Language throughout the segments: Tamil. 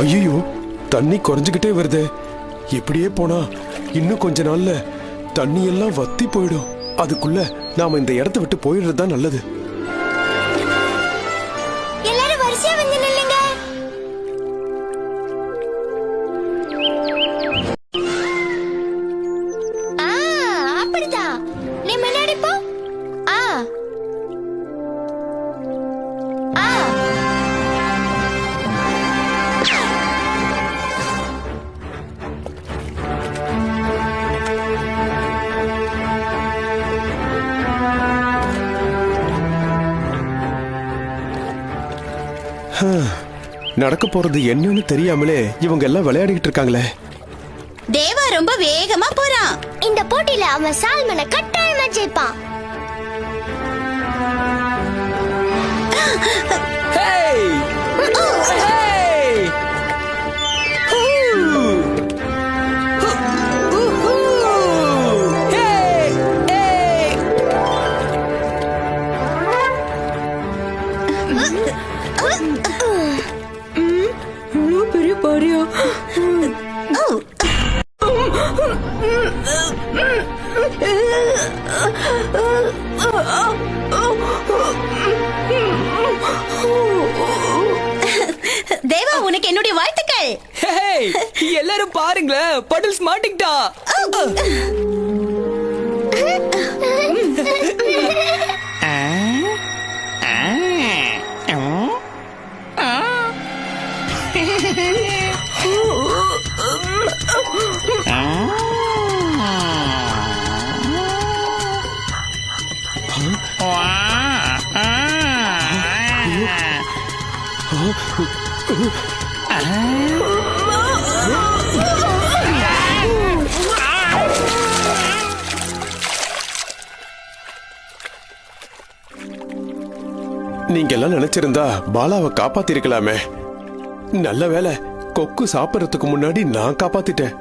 ஐயோ தண்ணி குறைஞ்சுக்கிட்டே வருதே. இப்படியே போனா இன்னும் கொஞ்ச நாள்ல தண்ணி எல்லாம் வத்தி போயிடும். அதுக்குள்ள நாம இந்த இடத்த விட்டு போயிடுறது தான் நல்லது. நடக்க போறது என்னன்னு தெரியாமலே இவங்க எல்லாம் விளையாடிக்கிட்டு இருக்காங்களே. தேவா ரொம்ப வேகமா போறான். இந்த போட்டியில அவன் சால்மனை கட்டாயமா ஜெயிப்பான். தேவா உனக்கு என்னுடைய வாழ்த்துக்கள். எல்லாரும் பாருங்களேன். படல்ஸ் மாட்டிக்கிட்டா நீங்க எல்லாம் நினைச்சிருந்தா பாலாவை காப்பாத்திருக்கலாமே. நல்ல வேலை கொக்கு சாப்பிடறதுக்கு முன்னாடி நான் காப்பாத்திட்டேன்.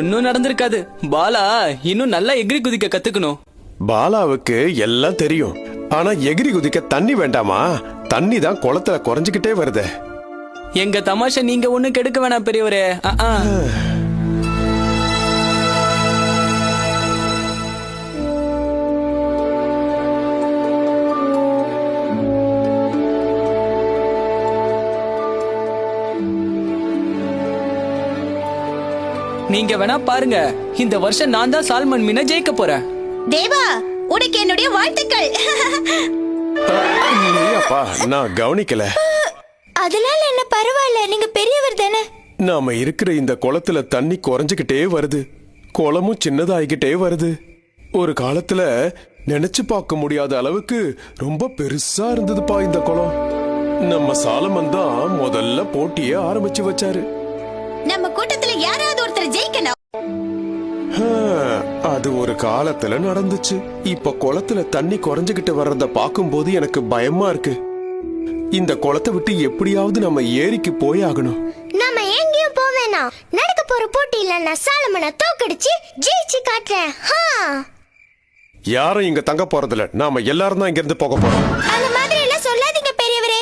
ஒன்னும் நடந்திருக்காது. பாலா இன்னும் நல்லா எகிரி குதிக்க கத்துக்கணும். பாலாவுக்கு எல்லாம் தெரியும். ஆனா எகிரி குதிக்க தண்ணி வேண்டாமா? தண்ணி தான் குளத்துல குறைஞ்சுக்கிட்டே வருதே. எங்க தமாஷை நீங்க ஒண்ணு கெடுக்க வேணாம் பெரியவரே. நீங்க வேணா பாருங்க இந்த வருஷம் நான் தான் சால்மன் மீனை ஜெயிக்க போறேன். தேவா உனக்கு என்னுடைய வாழ்த்துக்கள். அப்பா நான் கவனிக்கல. அதனால என்ன பரவாயில்ல நீங்க பெரியவர் தானே? நாம இருக்கிற இந்த குளத்துல தண்ணி குறைஞ்சுக்கிட்டே வருது. குளமும் சின்னதாகிக்கிட்டே வருது. ஒரு காலத்துல நினைச்சு பார்க்க முடியாத அளவுக்கு ரொம்ப பெருசா இருந்ததுப்பா இந்த குளம். நம்ம சாலமன் தான் முதல்ல போட்டியே ஆரம்பிச்சு வச்சாரு. நம்ம கூட்டத்துல யாராவது ஒருத்தர் ஜெயிக்கணும். அது ஒரு காலத்துல நடந்துச்சு. இப்ப குளத்துல தண்ணி குறைஞ்சுகிட்டு வர்றத பார்க்கும்போது எனக்கு பயமா இருக்கு. இந்த குளத்தை விட்டு எப்படியாவது நம்ம ஏரிக்கு போய் ஆகணும். நாம எங்கேயும் போவேனா நடக்க போற போட்டியில நான் சாலமனை தோக்கடிச்சு ஜெயிச்சு காட்டுறேன். ஹா. யாரும் இங்க தங்க போறதில்ல. நாம எல்லாரும் தான் இங்க இருந்து போக போறோம். அந்த மாதிரி எல்லாம் சொல்லாதீங்க பெரியவரே.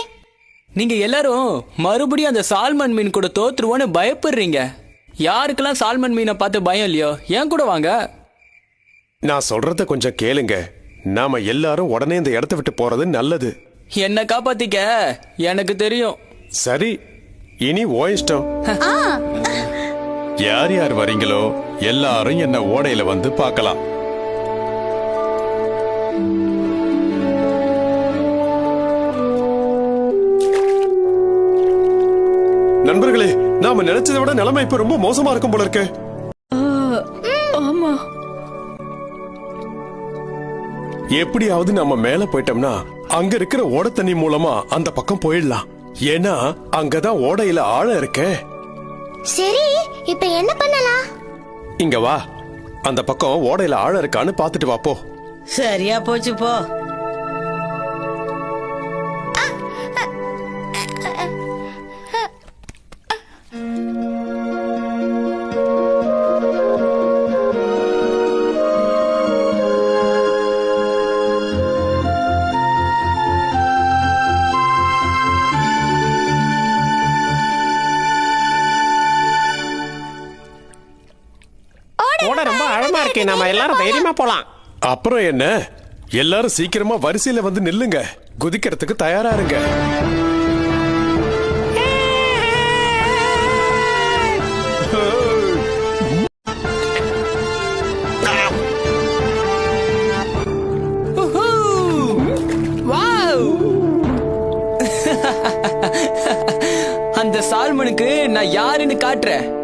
நீங்க எல்லாரும் மறுபடியும் அந்த சால்மன் மீன் கூட தோத்துருவோன்னு பயப்படுறீங்க. யாருக்கெல்லாம் சால்மன் மீனை பார்த்து பயம் இல்லையோ? ஏன் கூட வாங்க? நான் சொல்றத கொஞ்சம் கேளுங்க. நாம எல்லாரும் உடனே இந்த இடத்த விட்டு போறது நல்லது. என்ன காப்பாத்திக்க எனக்கு தெரியும். சரி இனி ஓ இஷ்டம். யார் யார் வரீங்களோ எல்லாரும் என்ன ஓடையில வந்து பார்க்கலாம். நண்பர்களே நாம நினைச்சதை விட நிலைமை இப்ப ரொம்ப மோசமா இருக்கும் போல இருக்கு. எப்படியாவது நம்ம மேல போயிட்டோம்னா அங்க இருக்கிற ஓட தண்ணி மூலமா அந்த பக்கம் போயிடலாம். ஏன்னா அங்கதான் ஓடையில ஆழம் இருக்கே. சரி இப்ப என்ன பண்ணலாம்? இங்க வா. அந்த பக்கம் ஓடையில ஆழம் இருக்கான்னு பாத்துட்டு வா போ. சரியா போச்சு போ. நம்ம எல்லாரும் தைரியமா போலாம். அப்புறம் என்ன? எல்லாரும் சீக்கிரமா வரிசையில வந்து நில்லுங்க. குதிக்கிறதுக்கு தயாரா இருங்க. வாவ்! அந்த சால்மனுக்கு நான் யாருன்னு காட்டுறேன்.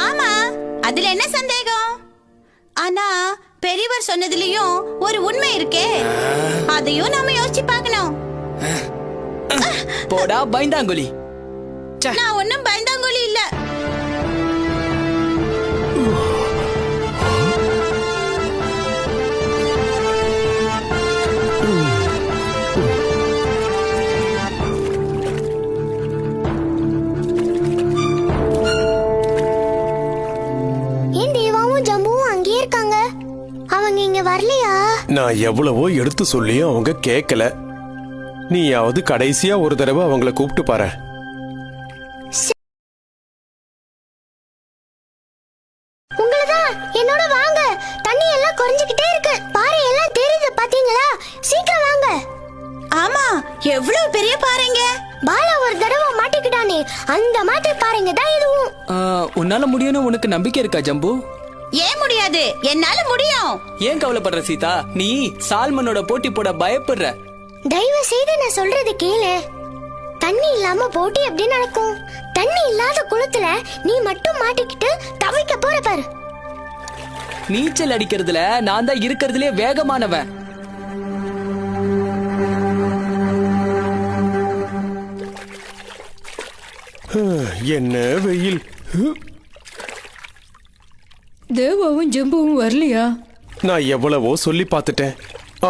ஆமா அதுல என்ன சந்தேகம்? ஆனா பெரியவர் சொன்னதுலயும் ஒரு உண்மை இருக்கே. அதையும் நாம யோசிச்சு பார்க்கணும். போடா பைந்தாங்குழி நான் ஒன்னும் வரலையா? நான் எவ்வளவோ எடுத்து சொல்லியும் அவங்க கேட்கல நீயாவது கடைசியா ஒரு தடவை அவங்கள கூப்பிட்டு பாரு. என்னோட வாங்க. தண்ணி எல்லாம் குறைஞ்சுக்கிட்டே இருக்கு. பாறை எல்லாம் தெரியுது பாத்தீங்களா? சீக்கிரம் வாங்க. ஆமா எவ்வளவு பெரிய பாருங்க பாலா ஒரு தடவை மாட்டிக்கிட்டானே. அந்த மாதிரி பாருங்க தான் இதுவும். ஆ, உன்னால முடியும்னு உனக்கு நம்பிக்கை இருக்கா ஜம்பு? ஏன் முடியாது? என்னால முடியும். ஏன் கவலைப்படுற சீதா? நீ சால்மனோட போட்டி போட பயப்படுற. தயவு செய்து நான் சொல்றது கேளு. தண்ணி இல்லாம போட்டி எப்படி நடக்கும்? தண்ணி இல்லாத குளத்துல நீ மட்டும் மாட்டிக்கிட்டு தவிக்க போற பாரு. நீச்சல் அடிக்கிறதுல நான் தான் இருக்கிறதுலே வேகமானவன். என்ன வெயில். ஹ், தேவாவும் ஜம்புவும் வரலையா? நான் எவ்வளவோ சொல்லி பார்த்துட்டேன்.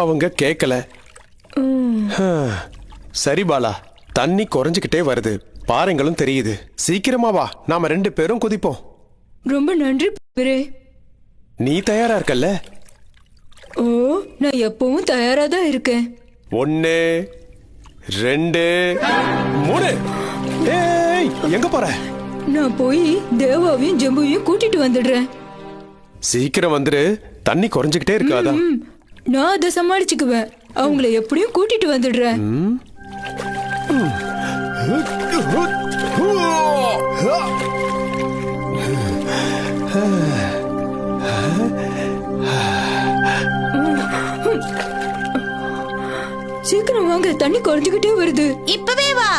அவங்க கேட்கல சரி பாலா தண்ணி குறைஞ்சுக்கிட்டே வருது. பாறைங்களும் தெரியுது. சீக்கிரமா வா நாம ரெண்டு பேரும் குதிப்போம். ரொம்ப நன்றி பெரியவரே நீ தயாரா இருக்கல்ல? ஓ நான் எப்பவும் தயாரா தான் இருக்கேன். ஒன்னு ரெண்டு மூணு. ஏய் எங்க போற? நான் போய் தேவாவையும் ஜம்புவையும் கூட்டிட்டு வந்துடுறேன். சீக்கிரம் வந்துரு. தண்ணி குறைஞ்சுக்கிட்டே இருக்கு அதான். ம், நான் அதை சமாளிச்சுக்குவேன். அவங்கள எப்படியும் கூட்டிட்டு வந்துடுறேன். சீக்கிரம் வாங்க தண்ணி குறைஞ்சுக்கிட்டே வருது. இப்பவே வா.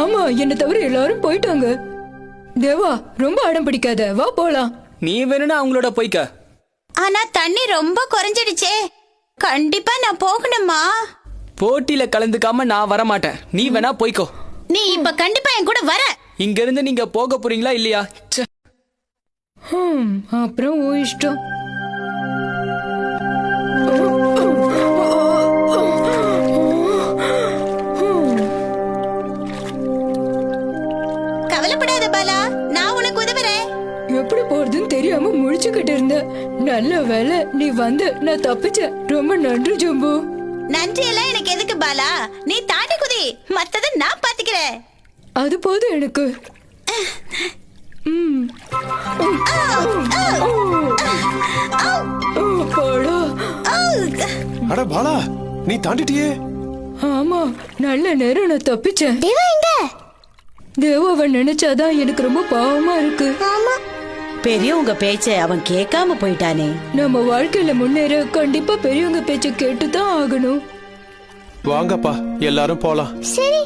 ஆமா என்ன தவிர எல்லாரும் போயிட்டாங்க. தேவா ரொம்ப அடம் பிடிக்காத. வா போலாம். நீ வேணும்னா அவங்களோட போய்க்க. ஆனா தண்ணி ரொம்ப குறைஞ்சிடுச்சே. கண்டிப்பா நான் போகணுமா போட்டியில கலந்துக்காம நான் வர மாட்டேன் நீ வேணா போய்க்கோ. நீ இப்ப கண்டிப்பா என் கூட வர. இங்க இருந்து நீங்க போக போறீங்களா இல்லையா? அப்புறம் ஓ இஷ்டம். நான் தப்பிச்சேன் ரொம்ப நன்றி ஜம்பு. நன்றி எல்லாம் எனக்கு எதுக்கு பாலா? நீ தாண்டி குதி. மத்தத நான் பாத்துக்கிறேன். அது போதும் எனக்கு. அட பாலா நீ தாண்டிட்டியே. ஆமா நல்ல நேரம் நான் தப்பிச்சேன். தேவா எங்க? தேவாவை நினைச்சாதான் எனக்கு ரொம்ப பாவமா இருக்கு. ஆமா. பெரியவங்க பேச்ச அவன் கேட்காம போயிட்டானே. நம்ம வாழ்க்கையில முன்னேற கண்டிப்பா பெரியவங்க பேச்ச கேட்டுதான் ஆகணும். வாங்கப்பா எல்லாரும் போலாம். சரி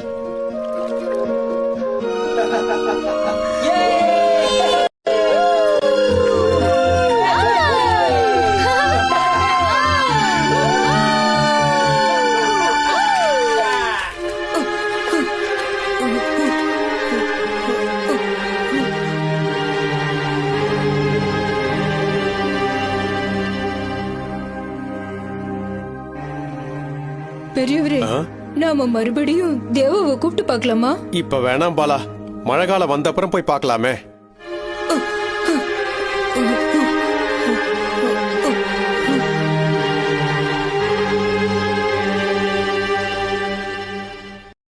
பெரியவரே நாம மறுபடியும் தேவாவை கூப்பிட்டு பார்க்கலாமா? இப்ப வேணாம் பாலா. மழை காலம் வந்த அப்புறம் போய் பார்க்கலாமே.